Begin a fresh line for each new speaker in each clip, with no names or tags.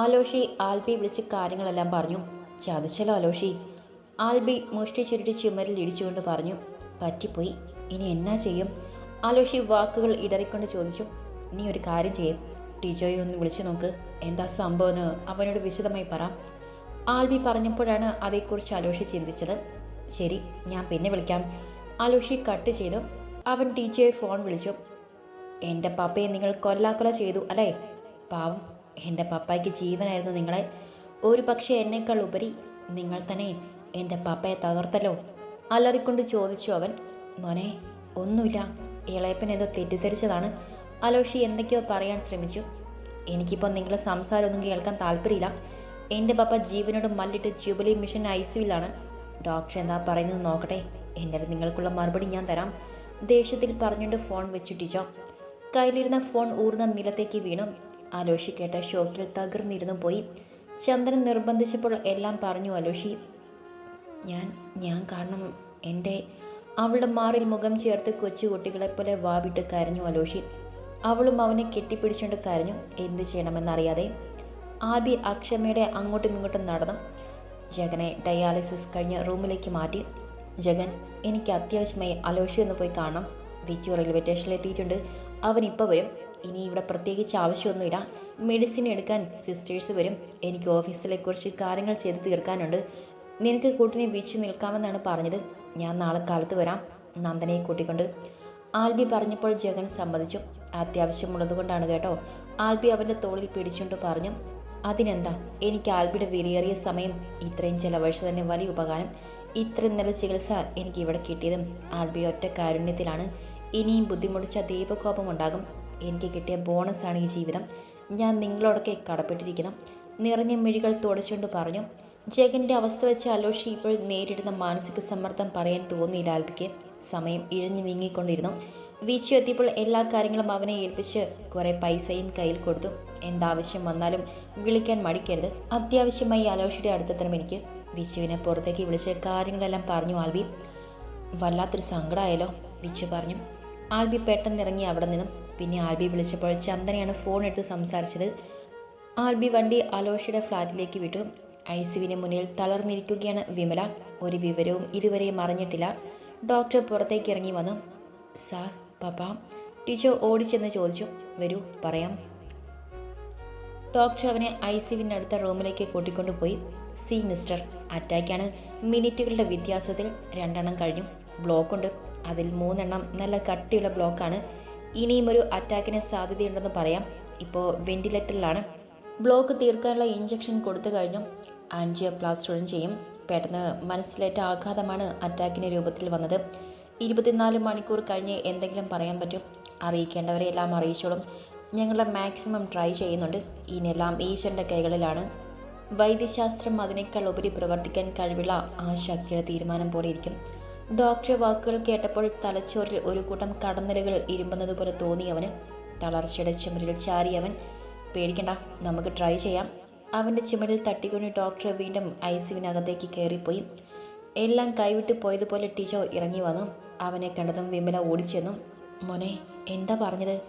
ആലോഷി ആൽബി വിളിച്ച് കാര്യങ്ങളെല്ലാം പറഞ്ഞു. ചതിച്ചല്ലോ ആലോഷി. ആൽബി മുഷ്ടി ചുരുട്ടി ചുമരിൽ ഇടിച്ചുകൊണ്ട് പറഞ്ഞു പറ്റിപ്പോയി. ഇനി എന്നാ ചെയ്യും? ആലോഷി വാക്കുകൾ ഇടറിക്കൊണ്ട് ചോദിച്ചു നീ ഒരു കാര്യം ചെയ്യും. ടീച്ചറെ ഒന്ന് വിളിച്ചു നോക്ക്. എന്താ സംഭവം എന്ന് അവനോട് വിശദമായി പറ. ആൽബി പറഞ്ഞപ്പോഴാണ് അതേക്കുറിച്ച് ആലോഷി ചിന്തിച്ചത്. ശരി ഞാൻ പിന്നെ വിളിക്കാം. ആലോഷി കട്ട് ചെയ്തു. അവൻ ടീച്ചറെ ഫോൺ വിളിച്ചു. എന്റെ പപ്പയെ നിങ്ങൾ കൊല്ലാക്കൊല ചെയ്തു അല്ലേ? പാവം. എന്റെ പപ്പായ്ക്ക് ജീവനായിരുന്നു നിങ്ങളെ. ഒരു പക്ഷേ എന്നേക്കാൾ ഉപരി നിങ്ങൾ തന്നെ എന്റെ പപ്പയെ തകർത്തല്ലോ. അലറിക്കൊണ്ട് ചോദിച്ചു അവൻ മോനെ ഒന്നുമില്ല. ഇളയപ്പൻ ഏതോ തെറ്റിദ്ധരിച്ചതാണ്. അലോഷി എന്തൊക്കെയോ പറയാൻ ശ്രമിച്ചു. എനിക്കിപ്പോൾ നിങ്ങളെ സംസാരമൊന്നും കേൾക്കാൻ താല്പര്യമില്ല. എന്റെ പപ്പ ജീവനോട് മല്ലിട്ട് ജൂബിലി മിഷൻ ഐ സിയിലാണ് ഡോക്ടർ എന്താ പറയുന്നത് നോക്കട്ടെ. എന്നിട്ട് നിങ്ങൾക്കുള്ള മറുപടി ഞാൻ തരാം. ദേഷ്യത്തിൽ പറഞ്ഞുകൊണ്ട് ഫോൺ വെച്ചു ടീച്ചർ കയ്യിലിരുന്ന ഫോൺ ഊർന്ന നിലത്തേക്ക് വീണു. അലോഷി കേട്ട ഷോക്കിൽ തകർന്നിരുന്നു പോയി. ചന്ദ്രൻ നിർബന്ധിച്ചപ്പോൾ എല്ലാം പറഞ്ഞു അലോഷി ഞാൻ ഞാൻ കാരണം എന്റെ അവളുടെ മാറിൽ മുഖം ചേർത്ത് കൊച്ചുകുട്ടികളെപ്പോലെ വാവിട്ട് കരഞ്ഞു അലോഷി. അവളും അവനെ കെട്ടിപ്പിടിച്ചുകൊണ്ട് കരഞ്ഞു. എന്ത് ചെയ്യണമെന്നറിയാതെ ആദി അക്ഷമയുടെ അങ്ങോട്ടും ഇങ്ങോട്ടും നടന്നു. ജഗനെ ഡയാലിസിസ് കഴിഞ്ഞ് റൂമിലേക്ക് മാറ്റി. ജഗൻ എനിക്ക് അത്യാവശ്യമായി അലോഷി ഒന്ന് പോയി കാണണം. വിച്ചു റെയിൽവേ സ്റ്റേഷനിൽ എത്തിയിട്ടുണ്ട് അവൻ വരും. ഇനി ഇവിടെ പ്രത്യേകിച്ച് ആവശ്യമൊന്നുമില്ല. മെഡിസിൻ എടുക്കാൻ സിസ്റ്റേഴ്സ് വരും. എനിക്ക് ഓഫീസിലെ കുറച്ച് കാര്യങ്ങൾ ചെയ്ത് തീർക്കാനുണ്ട്. നിനക്ക് കൂട്ടിനെ വീച്ചു നിൽക്കാമെന്നാണ് പറഞ്ഞത്. ഞാൻ നാളെ കാലത്ത് വരാം. നന്ദനയെ കൂട്ടിക്കൊണ്ട്. ആൽബി പറഞ്ഞപ്പോൾ ജഗൻ സമ്മതിച്ചു. അത്യാവശ്യമുള്ളതുകൊണ്ടാണ് കേട്ടോ. ആൽബി അവന്റെ തോളിൽ പിടിച്ചുകൊണ്ട് പറഞ്ഞു അതിനെന്താ? എനിക്ക് ആൽബിയുടെ വിലയേറിയ സമയം ഇത്രയും ചിലവഴിച്ച തന്നെ വലിയ ഉപകാരം. ഇത്രയും നല്ല ചികിത്സ എനിക്ക് ഇവിടെ കിട്ടിയതും ആൽബിയുടെ ഒറ്റ കാരുണ്യത്തിലാണ്. ഇനിയും ബുദ്ധിമുട്ടിച്ച ദൈവകോപം ഉണ്ടാകും. എനിക്ക് കിട്ടിയ ബോണസാണ് ഈ ജീവിതം. ഞാൻ നിങ്ങളോടൊക്കെ കടപ്പെട്ടിരിക്കണം. നിറഞ്ഞ മിഴികൾ തുടച്ചുകൊണ്ട് പറഞ്ഞു ജഗന്റെ അവസ്ഥ വെച്ച് അലോഷി ഇപ്പോൾ നേരിടുന്ന മാനസിക സമ്മർദ്ദം പറയാൻ തോന്നിയില്ല ആൽബിക്ക് സമയം ഇഴഞ്ഞു നീങ്ങിക്കൊണ്ടിരുന്നു. വീച്ചു എത്തിയപ്പോൾ എല്ലാ കാര്യങ്ങളും അവനെ ഏൽപ്പിച്ച് കുറേ പൈസയും കയ്യിൽ കൊടുത്തു. എന്താവശ്യം വന്നാലും വിളിക്കാൻ മടിക്കരുത്. അത്യാവശ്യമായി അലോഷിയുടെ അടുത്തെത്തണം എനിക്ക്. വിച്ചുവിനെ പുറത്തേക്ക് വിളിച്ച് കാര്യങ്ങളെല്ലാം പറഞ്ഞു ആൽബി. വല്ലാത്തൊരു സങ്കടമായാലോ വിച്ചു പറഞ്ഞു. ആൽബി പെട്ടെന്നിറങ്ങി അവിടെ നിന്നും പിന്നെ ആൽബി വിളിച്ചപ്പോൾ ചന്ദനയാണ് ഫോൺ എടുത്ത് സംസാരിച്ചത്. ആൽബി വണ്ടി അലോഷയുടെ ഫ്ലാറ്റിലേക്ക് വിട്ടു. ഐസിവിന് മുന്നിൽ തളർന്നിരിക്കുകയാണ് വിമല. ഒരു വിവരവും ഇതുവരെയും അറിഞ്ഞിട്ടില്ല ഡോക്ടർ പുറത്തേക്ക് ഇറങ്ങി വന്നു. സാർ പപ്പ. ടീച്ചർ ഓടിച്ചെന്ന് ചോദിച്ചു. വരൂ പറയാം. ഡോക്ടർ അവനെ ഐ സിവിന്റെ സിവിനടുത്ത റൂമിലേക്ക് കൂട്ടിക്കൊണ്ടുപോയി സി മിസ്റ്റർ അറ്റാക്കാണ് മിനിറ്റുകളുടെ വ്യത്യാസത്തിൽ രണ്ടെണ്ണം കഴിഞ്ഞു. ബ്ലോക്കുണ്ട്. അതിൽ മൂന്നെണ്ണം നല്ല കട്ടിയുള്ള ബ്ലോക്കാണ്. ഇനിയും ഒരു അറ്റാക്കിന് സാധ്യതയുണ്ടെന്ന് പറയാം. ഇപ്പോൾ വെന്റിലേറ്ററിലാണ്. ബ്ലോക്ക് തീർക്കാനുള്ള ഇഞ്ചക്ഷൻ കൊടുത്തു കഴിഞ്ഞു. ആൻജിയോപ്ലാസ്റ്ററും ചെയ്യും. പെട്ടെന്ന് മനസ്സിലേറ്റ ആഘാതമാണ് അറ്റാക്കിന്റെ രൂപത്തിൽ വന്നത്. ഇരുപത്തിനാല് മണിക്കൂർ കഴിഞ്ഞ് എന്തെങ്കിലും പറയാൻ പറ്റും. അറിയിക്കേണ്ടവരെ എല്ലാം അറിയിച്ചോളും. ഞങ്ങളുടെ മാക്സിമം ട്രൈ ചെയ്യുന്നുണ്ട്. ഇനിയെല്ലാം ഈശ്വരന്റെ കൈകളിലാണ്. വൈദ്യശാസ്ത്രം അതിനേക്കാൾ ഉപരി പ്രവർത്തിക്കാൻ കഴിവുള്ള ആ ശക്തിയുടെ തീരുമാനം പോലെ ഇരിക്കും. ഡോക്ടർ വാക്കുകൾ കേട്ടപ്പോൾ തലച്ചോറിൽ ഒരു കൂട്ടം കടന്നലുകൾ ഇരുമ്പുന്നത് പോലെ തോന്നി അവന്. തളർച്ചയുടെ ചുമരിൽ ചാരി അവൻ പേടിക്കണ്ട നമുക്ക് ട്രൈ ചെയ്യാം. അവന്റെ ചുമരിൽ തട്ടിക്കൊണ്ട് ഡോക്ടർ വീണ്ടും ഐ സിവിനകത്തേക്ക് കയറിപ്പോയി. എല്ലാം കൈവിട്ട് പോയതുപോലെ ടീച്ചോ ഇറങ്ങി വന്നു. അവനെ കണ്ടതും വിമല ഓടിച്ചെന്നു. മോനെ എന്താ പറഞ്ഞത്?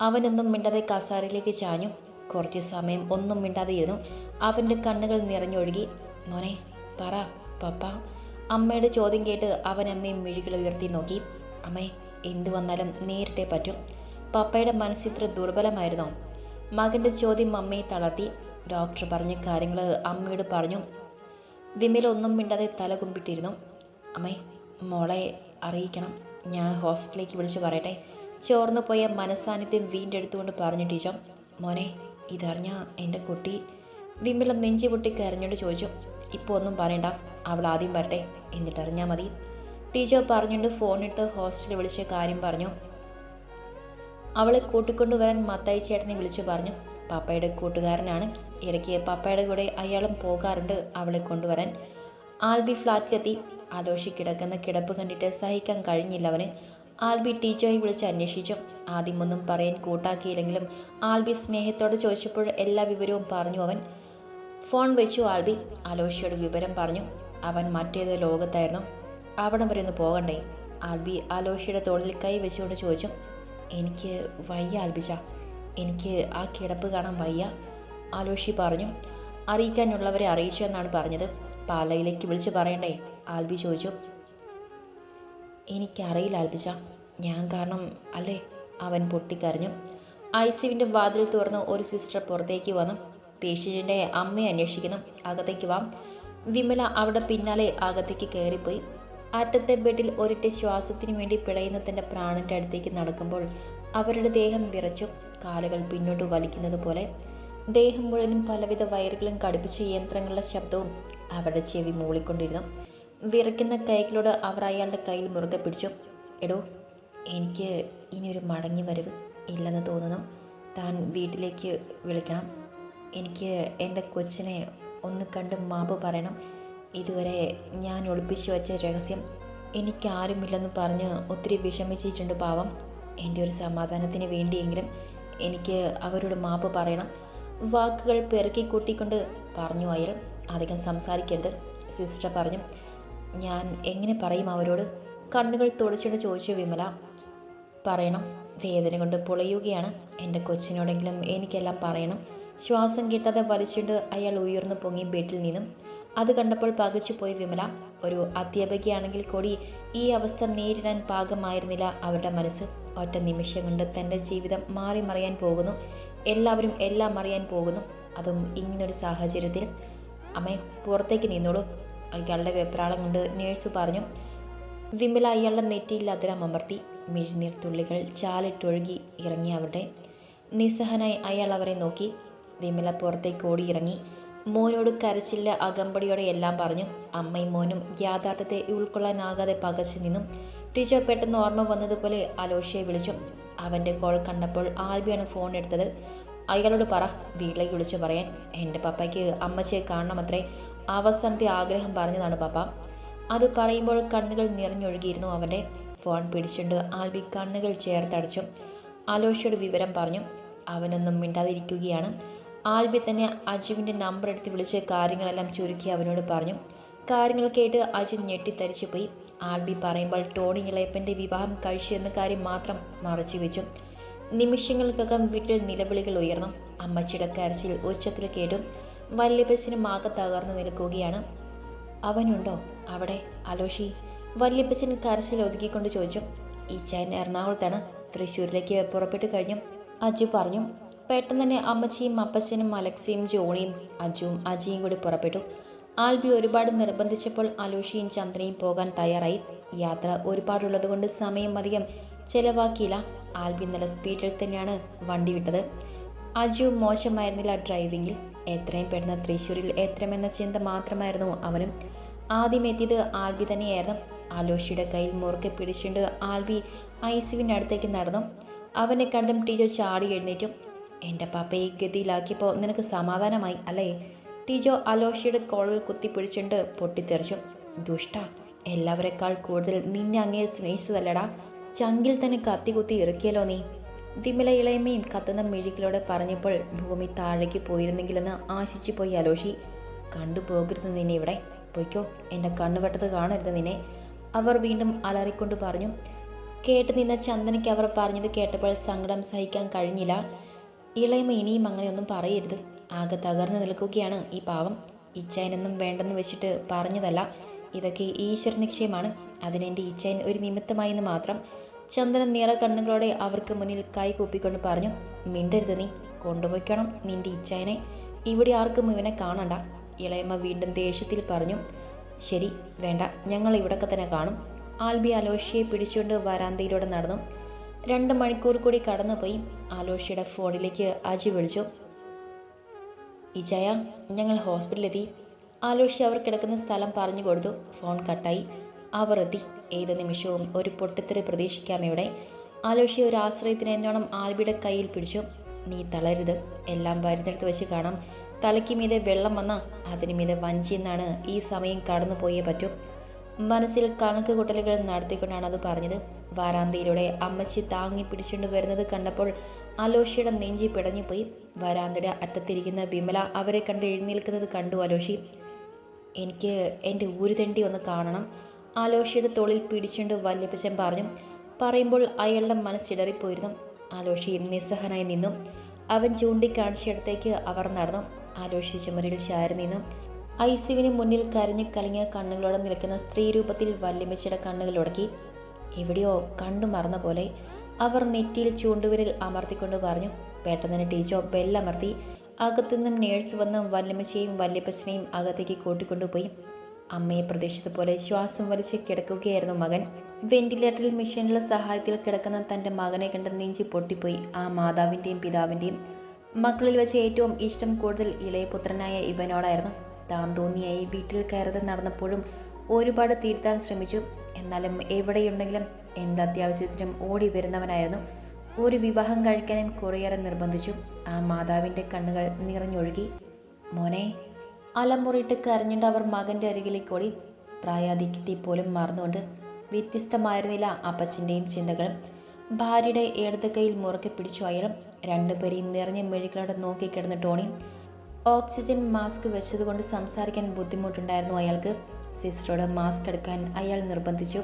അവനൊന്നും മിണ്ടാതെ കസാരയിലേക്ക് ചാഞ്ഞു. കുറച്ച് സമയം ഒന്നും മിണ്ടാതെ ഇരുന്നു. അവന്റെ കണ്ണുകൾ നിറഞ്ഞൊഴുകി. മോനെ പറ പപ്പ. അമ്മയുടെ ചോദ്യം കേട്ട് അവൻ അമ്മയും മിഴികൾ ഉയർത്തി നോക്കി. അമ്മേ എന്തു വന്നാലും നേരിട്ടേ പറ്റും. പപ്പയുടെ മനസ്സ് ഇത്ര ദുർബലമായിരുന്നോ? മകന്റെ ചോദ്യം അമ്മയെ തളർത്തി. ഡോക്ടർ പറഞ്ഞ കാര്യങ്ങൾ അമ്മയോട് പറഞ്ഞു. വിമല ഒന്നും മിണ്ടാതെ തല കുമ്പിട്ടിരുന്നു അമ്മേ മോളെ അറിയിക്കണം. ഞാൻ ഹോസ്പിറ്റലിലേക്ക് വിളിച്ചു പറയട്ടെ. ചോർന്നു പോയ മനസാന്നിധ്യം വീണ്ടെടുത്തുകൊണ്ട് പറഞ്ഞു ടീച്ചർ മോനെ ഇതറിഞ്ഞ എന്റെ കുട്ടി? വിമല നെഞ്ചി പൊട്ടി കരഞ്ഞോണ്ട് ചോദിച്ചു. ഇപ്പോൾ ഒന്നും പറയണ്ട. അവൾ ആദ്യം വരട്ടെ. എന്നിട്ടറിഞ്ഞാൽ മതി. ടീച്ചർ പറഞ്ഞുകൊണ്ട് ഫോണെടുത്ത് ഹോസ്റ്റലിൽ വിളിച്ച് കാര്യം പറഞ്ഞു. അവളെ കൂട്ടിക്കൊണ്ടുവരാൻ മത്തായി ചേട്ടനെ വിളിച്ചു പറഞ്ഞു. പപ്പയുടെ കൂട്ടുകാരനാണ്. ഇടയ്ക്ക് പപ്പയുടെ കൂടെ അയാളും പോകാറുണ്ട് അവളെ കൊണ്ടുവരാൻ. ആൽബി ഫ്ലാറ്റിലെത്തി. ആലോഷി കിടക്കുന്ന കിടപ്പ് കണ്ടിട്ട് സഹിക്കാൻ കഴിഞ്ഞില്ല അവന്. ആൽബി ടീച്ചറെ വിളിച്ച് അന്വേഷിച്ചു. ആദ്യമൊന്നും പറയാൻ കൂട്ടാക്കിയില്ലെങ്കിലും ആൽബി സ്നേഹത്തോടെ ചോദിച്ചപ്പോൾ എല്ലാ വിവരവും പറഞ്ഞു അവൻ. ഫോൺ വെച്ചു ആൽബി. ആലോഷിയോട് വിവരം പറഞ്ഞു. അവൻ മറ്റേതോ ലോകത്തായിരുന്നു. അവിടം വരെ ഒന്ന് പോകണ്ടേ? ആൽബി ആലോഷിയുടെ തോളിൽ കൈ വെച്ചുകൊണ്ട് ചോദിച്ചു. എനിക്ക് വയ്യ ആൽബിച്ച എനിക്ക് ആ കിടപ്പ് കാണാൻ വയ്യ. ആലോഷി പറഞ്ഞു. അറിയിക്കാനുള്ളവരെ അറിയിച്ചു എന്നാണ് പറഞ്ഞത്. പാലയിലേക്ക് വിളിച്ചു പറയണ്ടേ? ആൽബി ചോദിച്ചു. എനിക്കറിയില്ല ആൽബിച്ച ഞാൻ കാരണം അല്ലേ? അവൻ പൊട്ടിക്കരഞ്ഞു. ഐസിവിന്റെ വാതിൽ തുറന്ന് ഒരു സിസ്റ്റർ പുറത്തേക്ക് വന്നു. പേഷ്യന്റിന്റെ അമ്മയെ അന്വേഷിക്കുന്നു. അകത്തേക്ക് വാ. വിമല അവിടെ പിന്നാലെ അകത്തേക്ക് കയറിപ്പോയി. അറ്റത്തെ ബെഡിൽ ഒരിറ്റ ശ്വാസത്തിന് വേണ്ടി പിടയുന്ന തന്റെ പ്രാണന്റെ അടുത്തേക്ക് നടക്കുമ്പോൾ അവരുടെ ദേഹം വിറച്ചു. കാലുകൾ പിന്നോട്ട് വലിക്കുന്നത് പോലെ ദേഹം മുഴുവനും പലവിധ വയറുകളും കടുപ്പിച്ച യന്ത്രങ്ങളുടെ ശബ്ദവും അവരുടെ ചെവി മൂളിക്കൊണ്ടിരുന്നു. വിറയ്ക്കുന്ന കൈകളോട് അവർ അയാളുടെ കയ്യിൽ മുറുകെ പിടിച്ചു. എടോ എനിക്ക് ഇനിയൊരു മടങ്ങി വരവ് ഇല്ലെന്ന് തോന്നുന്നു. താൻ വീട്ടിലേക്ക് വിളിക്കണം. എനിക്ക് എന്റെ കൊച്ചിനെ ഒന്ന് കണ്ട് മാപ്പ് പറയണം. ഇതുവരെ ഞാൻ ഒളിപ്പിച്ചു വെച്ച രഹസ്യം എനിക്കാരുമില്ലെന്ന് പറഞ്ഞ് ഒത്തിരി വിഷമിച്ചിട്ടുണ്ട് പാവം. എന്റെ ഒരു സമാധാനത്തിന് വേണ്ടിയെങ്കിലും എനിക്ക് അവരോട് മാപ്പ് പറയണം. വാക്കുകൾ പെറുക്കി കൂട്ടിക്കൊണ്ട് പറഞ്ഞു അയാൾ അധികം സംസാരിക്കരുത് സിസ്റ്റർ പറഞ്ഞു. ഞാൻ എങ്ങനെ പറയും അവരോട്? കണ്ണുകൾ തുടച്ചുകൊണ്ട് ചോദിച്ചു വിമല. പറയണം. വേദന കൊണ്ട് പൊളയുകയാണ്. എന്റെ കൊച്ചിനോടെങ്കിലും എനിക്കെല്ലാം പറയണം. ശ്വാസം കിട്ടാതെ വലിച്ചുകൊണ്ട് അയാൾ ഉയർന്നു പൊങ്ങി ബെഡിൽ നിന്നും. അത് കണ്ടപ്പോൾ പകച്ചു പോയി വിമല ഒരു അധ്യാപകയാണെങ്കിൽ കൂടി ഈ അവസ്ഥ നേരിടാൻ പാകമായിരുന്നില്ല അവരുടെ മനസ്സ്. ഒറ്റ നിമിഷം കൊണ്ട് തന്റെ ജീവിതം മാറി മറിയാൻ പോകുന്നു. എല്ലാവരും എല്ലാം അറിയാൻ പോകുന്നു. അതും ഇങ്ങനൊരു സാഹചര്യത്തിൽ. അമ്മ പുറത്തേക്ക് നിന്നോളൂ. അയാളുടെ വെപ്രാളം കൊണ്ട് നേഴ്സ് പറഞ്ഞു. വിമല അയാളുടെ നെറ്റിയിൽ അതിരം അമർത്തി മിഴിനീർ തുള്ളികൾ ചാലിട്ടൊഴുകി ഇറങ്ങി അവരുടെ. നിസ്സഹനായി അയാൾ അവരെ നോക്കി. വിമല പുറത്തേക്ക് ഓടിയിറങ്ങി മോനോട് കരച്ചില്ല അകമ്പടിയോടെ എല്ലാം പറഞ്ഞു. അമ്മയും മോനും യാഥാർത്ഥ്യത്തെ ഉൾക്കൊള്ളാനാകാതെ പകച്ചു നിന്നും. ടീച്ചർ പെട്ടെന്ന് ഓർമ്മ വന്നതുപോലെ അലോഷയെ വിളിച്ചു. അവന്റെ കോൾ കണ്ടപ്പോൾ ആൽബിയാണ് ഫോൺ എടുത്തത്. അയാളോട് പറ വീട്ടിലേക്ക് വിളിച്ചു പറയാൻ. എന്റെ പപ്പയ്ക്ക് അമ്മച്ചയെ കാണണമത്രേ. അവസാനത്തെ ആഗ്രഹം പറഞ്ഞതാണ് പപ്പ. അത് പറയുമ്പോൾ കണ്ണുകൾ നിറഞ്ഞൊഴുകിയിരുന്നു അവന്റെ ഫോൺ പിടിച്ചുകൊണ്ട് ആൽബി കണ്ണുകൾ ചേർത്തടച്ചു. അലോഷയുടെ വിവരം പറഞ്ഞു. അവനൊന്നും മിണ്ടാതിരിക്കുകയാണ്. ആൽബി തന്നെ അജുവിന്റെ നമ്പർ എടുത്ത് വിളിച്ച് കാര്യങ്ങളെല്ലാം ചുരുക്കി അവനോട് പറഞ്ഞു. കാര്യങ്ങൾ കേട്ട് അജു ഞെട്ടിത്തരിച്ചു പോയി. ആൽബി പറയുമ്പോൾ ടോണി ഇളയപ്പന്റെ വിവാഹം കഴിച്ചു എന്ന കാര്യം മാത്രം മറച്ചു വെച്ചു. നിമിഷങ്ങൾക്കകം വീട്ടിൽ നിലവിളികൾ ഉയർന്നു. അമ്മച്ചിയുടെ കരച്ചിൽ ഉച്ചത്തിൽ കേട്ടു. വല്യപ്പച്ചനും ആകെ തകർന്നു നിൽക്കുകയാണ്. അവനുണ്ടോ അവിടെ? അലോഷി വല്യപ്പച്ചൻ കരച്ചിൽ ഒതുക്കിക്കൊണ്ട് ചോദിച്ചു. ഈ ചൈന എറണാകുളത്താണ്. തൃശ്ശൂരിലേക്ക് പുറപ്പെട്ടു കഴിഞ്ഞു. അജു പറഞ്ഞു പെട്ടെന്ന് തന്നെ അമ്മച്ചിയും അപ്പച്ചനും അലക്സിയും ജോണിയും അജുവും അജിയും കൂടി പുറപ്പെട്ടു. ആൽബി ഒരുപാട് നിർബന്ധിച്ചപ്പോൾ അലോഷിയും ചന്ദ്രയും പോകാൻ തയ്യാറായി. യാത്ര ഒരുപാടുള്ളതുകൊണ്ട് സമയം അധികം ചെലവാക്കിയില്ല. ആൽബി നല്ല സ്പീഡിൽ തന്നെയാണ് വണ്ടി വിട്ടത്. അജു മോശമായിരുന്നില്ല ഡ്രൈവിങ്ങിൽ. എത്രയും പെട്ടെന്ന് തൃശ്ശൂരിൽ എത്രമെന്ന ചിന്ത മാത്രമായിരുന്നു അവനും. ആദ്യം എത്തിയത് ആൽബി തന്നെയായിരുന്നു. ആലോഷിയുടെ കയ്യിൽ മുറുക്കെ പിടിച്ചുകൊണ്ട് ആൽബി ഐസിവിന്റെ അടുത്തേക്ക് നടന്നു. അവനെ കണ്ടും ടീച്ചർ ചാടി എഴുന്നേറ്റു. എന്റെ പാപ്പയെ ഗതിയിലാക്കിയപ്പോൾ നിനക്ക് സമാധാനമായി അല്ലേ? ടീജോ അലോഷിയുടെ കോളിൽ കുത്തിപ്പിടിച്ചുകൊണ്ട് പൊട്ടിത്തെറിച്ചു. ദുഷ്ട എല്ലാവരെക്കാൾ കൂടുതൽ നിന്നെ അങ്ങേ സ്നേഹിച്ചതല്ലടാ. ചങ്കിൽ തന്നെ കത്തി കുത്തി ഇറക്കിയല്ലോ നീ. വിമല ഇളയമ്മയും കത്തുന്ന മിഴികളോടെ പറഞ്ഞപ്പോൾ ഭൂമി താഴേക്ക് പോയിരുന്നെങ്കിലെന്ന് ആശിച്ചു പോയി അലോഷി. കണ്ടുപോകരുത് നിന്നെ ഇവിടെ. പൊയ്ക്കോ എന്റെ കണ്ണുവെട്ടത് കാണരുത് നിന്നെ. അവർ വീണ്ടും അലറിക്കൊണ്ട് പറഞ്ഞു. കേട്ട് നിന്ന ചന്ദനയ്ക്ക് അവർ പറഞ്ഞത് കേട്ടപ്പോൾ സങ്കടം സഹിക്കാൻ കഴിഞ്ഞില്ല. ഇളയമ ഇനിയും അങ്ങനെയൊന്നും പറയരുത്. ആകെ തകർന്നു നിൽക്കുകയാണ് ഈ പാവം. ഇച്ചായനൊന്നും വേണ്ടെന്ന് വെച്ചിട്ട് പറഞ്ഞതല്ല. ഇതൊക്കെ ഈശ്വര നിശ്ചയമാണ്. അതിനെന്റെ ഇച്ചായൻ ഒരു നിമിത്തമായി എന്ന് മാത്രം ചന്ദനൻ നീറ കണ്ണുകളോടെ അവർക്ക് മുന്നിൽ കൈ കൂപ്പിക്കൊണ്ട് പറഞ്ഞു മിണ്ടരുത് നീ. കൊണ്ടുപോയിക്കണം നിന്റെ ഇച്ചായനെ. ഇവിടെ ആർക്കും ഇവനെ കാണണ്ട. ഇളയമ്മ വീണ്ടും ദേഷ്യത്തിൽ പറഞ്ഞു ശരി വേണ്ട. ഞങ്ങൾ ഇവിടൊക്കെ തന്നെ കാണും. ആൽബി അലോഷിയെ പിടിച്ചുകൊണ്ട് വരാന്തയിലൂടെ നടന്നു. രണ്ട് മണിക്കൂർ കൂടി കടന്നുപോയി. ആലോഷിയുടെ ഫോണിലേക്ക് അജി വിളിച്ചു. ഇജയ ഞങ്ങൾ ഹോസ്പിറ്റലിലെത്തി. ആലോഷി അവർ കിടക്കുന്ന സ്ഥലം പറഞ്ഞു കൊടുത്തു. ഫോൺ കട്ടായി. അവർ എത്തി. ഏത് നിമിഷവും ഒരു പൊട്ടിത്തെറി പ്രതീക്ഷിക്കാം ഇവിടെ. ആലോഷി ഒരു ആശ്രയത്തിന് എന്നോണം ആൽബിയുടെ കയ്യിൽ പിടിച്ചു. നീ തളരുത് എല്ലാം വരുന്നിടത്ത് വെച്ച് കാണാം. തലയ്ക്ക് മീതെ വെള്ളം വന്നാൽ അതിന് മീതെ വഞ്ചി എന്നാണ് ഈ സമയം കടന്നു പോയേ പറ്റൂ. മനസ്സിൽ കണക്ക് കൂട്ടലുകൾ നടത്തിക്കൊണ്ടാണ് അത് പറഞ്ഞത്. വാരാന്തയിലൂടെ അമ്മച്ചി താങ്ങി പിടിച്ചുകൊണ്ട് വരുന്നത് കണ്ടപ്പോൾ അലോഷിയുടെ നെഞ്ചി പിടഞ്ഞുപോയി. വരാന്തയുടെ അറ്റത്തിരിക്കുന്ന വിമല അവരെ കണ്ട് എഴുന്നേൽക്കുന്നത് കണ്ടു അലോഷി. എനിക്ക് എന്റെ ഊരുതണ്ടി ഒന്ന് കാണണം ആലോഷിയുടെ തോളിൽ പിടിച്ചുകൊണ്ട് വല്യപ്പച്ചൻ പറഞ്ഞു. പറയുമ്പോൾ അയാളുടെ മനസ്സിടറിപ്പോയിരുന്നു ആലോഷി നിസ്സഹനായി നിന്നു. അവൻ ചൂണ്ടിക്കാണിച്ചിടത്തേക്ക് അവർ നടന്നു. ആലോഷി ചുമരിൽ ചാരി നിന്നു. ഐസിവിന് മുന്നിൽ കരഞ്ഞു കലങ്ങിയ കണ്ണുകളോടെ നിൽക്കുന്ന സ്ത്രീ രൂപത്തിൽ വല്യമ്മച്ചിയുടെ കണ്ണുകൾ ഉടക്കി എവിടെയോ കണ്ടു മറന്ന പോലെ അവർ നെറ്റിയിൽ ചൂണ്ടുവിരൽ അമർത്തിക്കൊണ്ട് പറഞ്ഞു പെട്ടെന്ന് ടീച്ചോ ബെല്ലമർത്തി. അകത്തുനിന്നും നേഴ്സ് വന്ന് വല്യമ്മച്ചയും വല്യപ്പച്ചനെയും അകത്തേക്ക് കൂട്ടിക്കൊണ്ടുപോയി. അമ്മയെ പ്രതീക്ഷിച്ചതുപോലെ ശ്വാസം വലിച്ച് കിടക്കുകയായിരുന്നു മകൻ. വെന്റിലേറ്ററിൽ മെഷീനിലെ സഹായത്തിൽ കിടക്കുന്ന തന്റെ മകനെ കണ്ട് നെഞ്ചി പൊട്ടിപ്പോയി ആ മാതാവിന്റെയും പിതാവിന്റെയും. മക്കളിൽ വെച്ച് ഏറ്റവും ഇഷ്ടം കൂടുതൽ ഇളയപുത്രനായ ഇവനോടായിരുന്നു. താൻ തോന്നിയായി വീട്ടിൽ കയറുന്നത് നടന്നപ്പോഴും ഒരുപാട് തിരുത്താൻ ശ്രമിച്ചു. എന്നാലും എവിടെയുണ്ടെങ്കിലും എന്ത് അത്യാവശ്യത്തിനും ഓടി വരുന്നവനായിരുന്നു. ഒരു വിവാഹം കഴിക്കാനും കുറേയേറെ നിർബന്ധിച്ചു. ആ മാതാവിന്റെ കണ്ണുകൾ നിറഞ്ഞൊഴുകി. മോനെ അലമുറിയിട്ട് കരഞ്ഞുകൊണ്ട് അവർ മകന്റെ അരികിലേക്ക് ഓടി. പ്രായാധിക്യത്തെ പോലും മറന്നുകൊണ്ട് വ്യത്യസ്തമായിരുന്നില്ല അപ്പച്ചന്റെയും ചിന്തകൾ ഭാര്യയുടെ ഇടത് കയ്യിൽ മുറുക്കെ പിടിച്ചു അയാളും രണ്ടുപേരെയും നിറഞ്ഞ മെഴുകളോടെ നോക്കിക്കിടന്ന ടോണി. ഓക്സിജൻ മാസ്ക് വെച്ചതുകൊണ്ട് സംസാരിക്കാൻ ബുദ്ധിമുട്ടുണ്ടായിരുന്നു അയാൾക്ക്. സിസ്റ്ററോട് മാസ്ക് എടുക്കാൻ അയാൾ നിർബന്ധിച്ചു.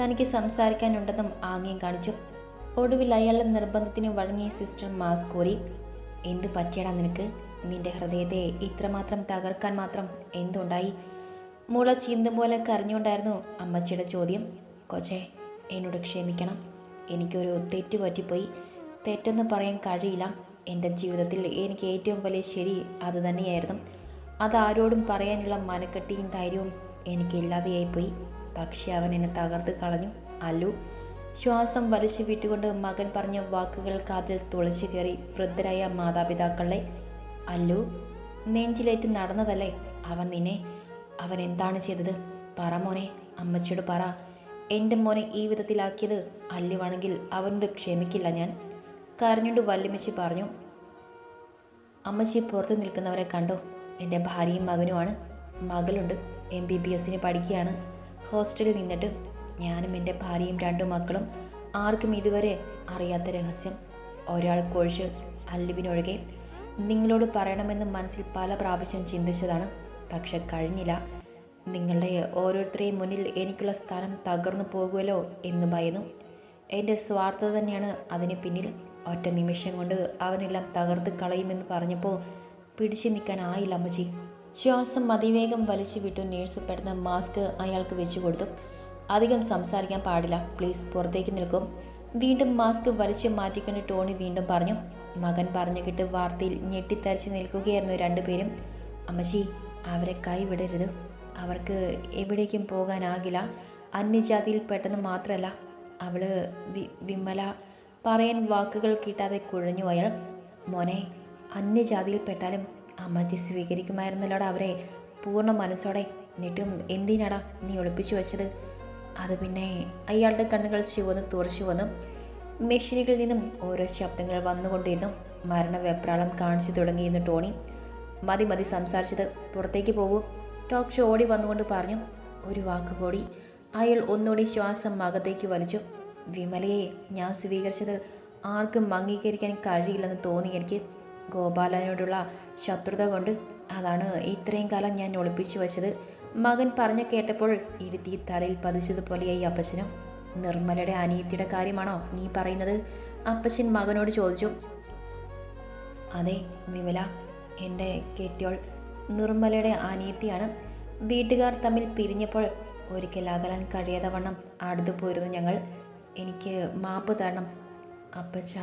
തനിക്ക് സംസാരിക്കാനുണ്ടെന്നും ആംഗ്യം കാണിച്ചു. ഒടുവിൽ അയാളുടെ നിർബന്ധത്തിന് വഴങ്ങിയ സിസ്റ്റർ മാസ്ക് കോരി എന്ത് പറ്റിയടാ നിനക്ക്? നിന്റെ ഹൃദയത്തെ ഇത്രമാത്രം തകർക്കാൻ മാത്രം എന്തുണ്ടായി? മുള ചീന്തും പോലെ കരഞ്ഞുകൊണ്ടായിരുന്നു അമ്മച്ചിയുടെ ചോദ്യം. കൊച്ചെ എന്നോട് ക്ഷമിക്കണം. എനിക്കൊരു തെറ്റ് പറ്റിപ്പോയി. തെറ്റെന്ന് പറയാൻ കഴിയില്ല. എന്റെ ജീവിതത്തിൽ എനിക്ക് ഏറ്റവും വലിയ ശരി അത് തന്നെയായിരുന്നു. അതാരോടും പറയാനുള്ള മനക്കെട്ടിയും ധൈര്യവും എനിക്കില്ലാതെയായിപ്പോയി. പക്ഷെ അവൻ എന്നെ തകർത്ത് കളഞ്ഞു. അലു ശ്വാസം വലിച്ചു വിട്ടുകൊണ്ട് മകൻ പറഞ്ഞ വാക്കുകൾ കാതിൽ തുളച്ചു കയറി വൃദ്ധരായ മാതാപിതാക്കളെ അല്ലു നെഞ്ചിലേറ്റ് നടന്നതല്ലേ? അവൻ നിന്നെ അവൻ എന്താണ് ചെയ്തത്? പറ മോനെ അമ്മച്ചിയോട് പറ. എന്റെ മോനെ ഈ വിധത്തിലാക്കിയത് അല്ലുവാണെങ്കിൽ അവനോട് ക്ഷമിക്കില്ല ഞാൻ. കരഞ്ഞുകൊണ്ട് വല്യമ്മച്ചി പറഞ്ഞു അമ്മച്ചി പുറത്ത് നിൽക്കുന്നവരെ കണ്ടോ? എന്റെ ഭാര്യയും മകനുമാണ്. മകളുണ്ട്. എം ബി ബി എസിന് പഠിക്കുകയാണ്. ഹോസ്റ്റലിൽ നിന്നിട്ട് ഞാനും എന്റെ ഭാര്യയും രണ്ടു മക്കളും ആർക്കും ഇതുവരെ അറിയാത്ത രഹസ്യം. ഒരാൾ ഒരാൾക്കൊഴിച്ച് അല്ലുവിനൊഴികെ നിങ്ങളോട് പറയണമെന്ന് മനസ്സിൽ പല പ്രാവശ്യം ചിന്തിച്ചതാണ്. പക്ഷെ കഴിഞ്ഞില്ല. നിങ്ങളുടെ ഓരോരുത്തരെയും മുന്നിൽ എനിക്കുള്ള സ്ഥാനം തകർന്നു പോകുമല്ലോ എന്ന് ഭയന്നു. എന്റെ സ്വാർത്ഥത തന്നെയാണ് അതിന് പിന്നിൽ. ഒറ്റ നിമിഷം കൊണ്ട് അവനെല്ലാം തകർത്ത് കളയുമെന്ന് പറഞ്ഞപ്പോൾ പിടിച്ചു നിൽക്കാനായില്ല അമ്മച്ചി. ശ്വാസം അതിവേഗം വലിച്ചു വിട്ടു നേഴ്സ് പെടുന്ന മാസ്ക് അയാൾക്ക് വെച്ചു കൊടുത്തു. അധികം സംസാരിക്കാൻ പാടില്ല. പ്ലീസ് പുറത്തേക്ക് നിൽക്കും. വീണ്ടും മാസ്ക് വലിച്ചു മാറ്റിക്കൊണ്ട് ടോണി വീണ്ടും പറഞ്ഞു മകൻ പറഞ്ഞു കിട്ട് വാർത്തയിൽ ഞെട്ടിത്തരച്ച് നിൽക്കുകയായിരുന്നു രണ്ടുപേരും. അമ്മച്ചി അവരെ കൈവിടരുത്. അവർക്ക് എവിടേക്കും പോകാനാകില്ല. അന്യജാതിയിൽ പെട്ടെന്ന് മാത്രമല്ല അവൾ വി വിമല പറയാൻ വാക്കുകൾ കിട്ടാതെ കുഴഞ്ഞു അയാൾ. മോനെ അന്യജാതിയിൽപ്പെട്ടാലും അമ്മച്ചി സ്വീകരിക്കുമായിരുന്നല്ലോടാ അവരെ. പൂർണ മനസ്സോടെ എന്നിട്ടും എന്തിനാടാ നീ ഒളിപ്പിച്ചു വെച്ചത്? അത് പിന്നെ അയാളുടെ കണ്ണുകൾ ചുവന്ന് തുറച്ചു വന്നു. മെഷീനുകളിൽ നിന്നും ഓരോ ശബ്ദങ്ങൾ വന്നുകൊണ്ടിരുന്നു. മരണ വെപ്രാളം കാണിച്ചു തുടങ്ങിയിരുന്നു ടോണി. മതി മതി സംസാരിച്ചത് പുറത്തേക്ക് പോകൂ. ടോക്ക് ഷോ ഓടി വന്നുകൊണ്ട് പറഞ്ഞു. ഒരു വാക്ക് കൂടി. അയാൾ ഒന്നുകൂടി ശ്വാസം അകത്തേക്ക് വലിച്ചു. വിമലയെ ഞാൻ സ്വീകരിച്ചത് ആർക്കും അംഗീകരിക്കാൻ കഴിയില്ലെന്ന് തോന്നി എനിക്ക്. ഗോപാലനോടുള്ള ശത്രുത കൊണ്ട് അതാണ് ഇത്രയും കാലം ഞാൻ ഒളിപ്പിച്ചു വച്ചത്. മകൻ പറഞ്ഞു കേട്ടപ്പോൾ ഇരുത്തി തലയിൽ പതിച്ചതുപോലെയായി അപ്പച്ചനും. നിർമ്മലയുടെ അനിയത്തിയുടെ കാര്യമാണോ നീ പറയുന്നത്? അപ്പച്ചൻ മകനോട് ചോദിച്ചു. അതെ വിമല എന്റെ കെട്ടിയോൾ നിർമ്മലയുടെ അനിയത്തിയാണ്. വീട്ടുകാർ തമ്മിൽ പിരിഞ്ഞപ്പോൾ ഒരിക്കൽ അകലാൻ കഴിയാതെ വണ്ണം അടുത്തു പോയിരുന്നു ഞങ്ങൾ. എനിക്ക് മാപ്പ് തരണം. അപ്പച്ച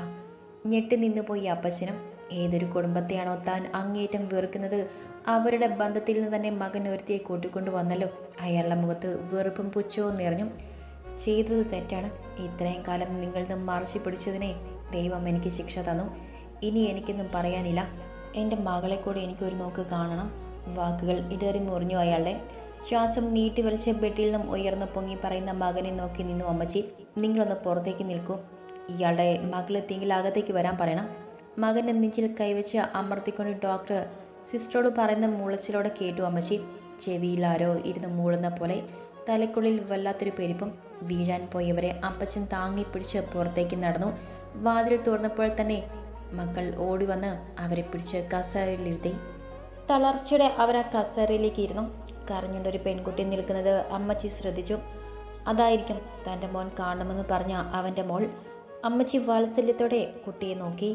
ഞെട്ടി നിന്നു പോയി അപ്പച്ചനും. ഏതൊരു കുടുംബത്തെയാണോ താൻ അങ്ങേറ്റം വെറുക്കുന്നത്? അവരുടെ ബന്ധത്തിൽ നിന്ന് തന്നെ മകൻ ഒരുത്തിയെ കൂട്ടിക്കൊണ്ടു വന്നല്ലോ. അയാളുടെ മുഖത്ത് വെറുപ്പും പുച്ഛവും നിറഞ്ഞു. ചെയ്തത് തെറ്റാണ്. ഇത്രയും കാലം നിങ്ങളിൽ നിന്ന് മറച്ചു പിടിച്ചതിനെ ദൈവം എനിക്ക് ശിക്ഷ തന്നു. ഇനി എനിക്കൊന്നും പറയാനില്ല. എന്റെ മകളെ കൂടി എനിക്കൊരു നോക്ക് കാണണം. വാക്കുകൾ ഇടറി മുറിഞ്ഞു അയാളുടെ. ശ്വാസം നീട്ടി വലിച്ച ബെഡിൽ നിന്നും ഉയർന്നു പൊങ്ങി പറയുന്ന മകനെ നോക്കി നിന്നു അമ്മച്ചി. നിങ്ങളൊന്ന് പുറത്തേക്ക് നിൽക്കൂ. ഇയാളുടെ മകളെത്തിയെങ്കിൽ അകത്തേക്ക് വരാൻ പറയണം. മകന്റെ നെഞ്ചിൽ കൈവച്ച് അമർത്തിക്കൊണ്ട് ഡോക്ടർ സിസ്റ്ററോട് പറയുന്ന മൂളച്ചിലോടെ കേട്ടു അമ്മച്ചി. ചെവിയിലാരോ ഇരുന്ന് മൂളുന്ന പോലെ തലക്കുള്ളിൽ വല്ലാത്തൊരു പെരുപ്പും വീഴാൻ പോയവരെ അപ്പച്ചൻ താങ്ങി പിടിച്ച് പുറത്തേക്ക് നടന്നു. വാതിൽ തുറന്നപ്പോൾ തന്നെ മക്കൾ ഓടി വന്ന് അവരെ പിടിച്ച് കസേരയിലിരുത്തി തളർച്ചയുടെ അവർ ആ കസേരയിലേക്ക് ഇരുന്നു. കരഞ്ഞുകൊണ്ടൊരു പെൺകുട്ടി നിൽക്കുന്നത് അമ്മച്ചി ശ്രദ്ധിച്ചു. അതായിരിക്കും തന്റെ മോൻ കാണണമെന്ന് പറഞ്ഞ അവന്റെ മോൾ. അമ്മച്ചി വാത്സല്യത്തോടെ കുട്ടിയെ നോക്കി.